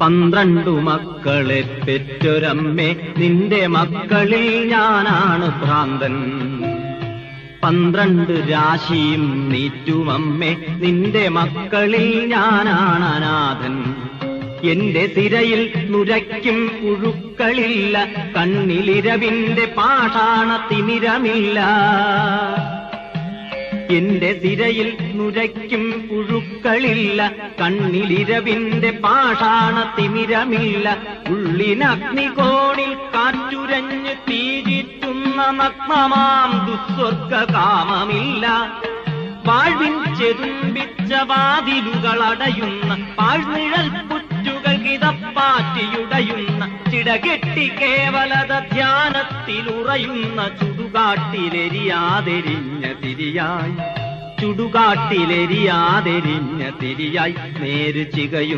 പന്ത്രണ്ടു മക്കളെ പെറ്റൊരമ്മേ നിന്റെ മക്കളിൽ ഞാനാണ് ഭ്രാന്തൻ. പന്ത്രണ്ട് രാശിയും നീറ്റുമമ്മേ നിന്റെ മക്കളിൽ ഞാനാണ് അനാഥൻ. എന്റെ തിരയിൽ നുരയ്ക്കും പുഴുക്കളില്ല കണ്ണിലിരവിന്റെ പാഷാണ തിമിരമില്ല എന്റെ തിരയിൽ നുരയ്ക്കും പുഴുക്കളില്ല. കണ്ണിലിരവിന്റെ പാഷാണ തിമിരമില്ല. ഉള്ളിനഗ്നികോണിൽ കാറ്റുരഞ്ഞ് തീരിറ്റുന്ന നഗ്നമാം ദുസ്വർഗ കാമമില്ല വാഴ്വിൻ ചെതുമ്പിച്ച വാതിലുകളടയുന്ന പാഴ്നിഴൽ പുറ്റുകൾ കിതപ്പാറ്റിയുടയുന്ന ചിടകെട്ടി കേവലത ധ്യാനത്തിലുറയുന്ന ചുടുകാട്ടിലെരിയാതെരിഞ്ഞ തിരിയായി. ചുടുകാട്ടിലെരിയാതെരിഞ്ഞ തിരിയായി. നേര് ചികയും